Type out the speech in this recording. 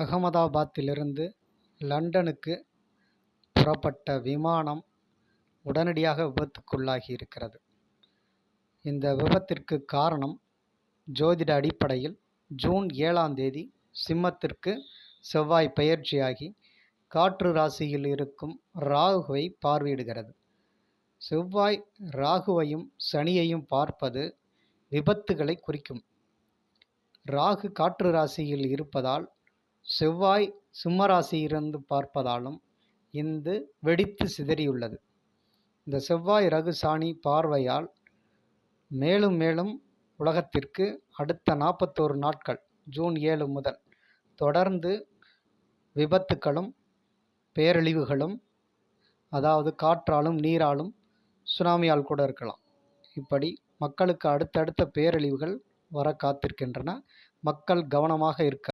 அகமதாபாத்திலிருந்து லண்டனுக்கு புறப்பட்ட விமானம் உடனடியாக விபத்துக்குள்ளாகி இருக்கிறது இந்த விபத்திற்கு காரணம் ஜோதிட அடிப்படையில் ஜூன் ஏழாம் தேதி சிம்மத்திற்கு செவ்வாய் பெயர்ச்சியாகி காற்று ராசியில் இருக்கும் ராகுவை பார்வையிடுகிறது. செவ்வாய் ராகுவையும் சனியையும் பார்ப்பது விபத்துகளை குறிக்கும். ராகு காற்று ராசியில் இருப்பதால் செவ்வாய் சிம்மராசியிலிருந்து பார்ப்பதாலும் இந்து வெடித்து சிதறியுள்ளது. இந்த செவ்வாய் ரகு சாணி பார்வையால் மேலும் மேலும் உலகத்திற்கு அடுத்த நாற்பத்தோரு நாட்கள் ஜூன் ஏழு முதல் தொடர்ந்து விபத்துக்களும் பேரழிவுகளும் அதாவது காற்றாலும் நீராலும் சுனாமியால் கூட இருக்கலாம். இப்படி மக்களுக்கு அடுத்தடுத்த பேரழிவுகள் வர காத்திருக்கின்றன. மக்கள் கவனமாக இருக்க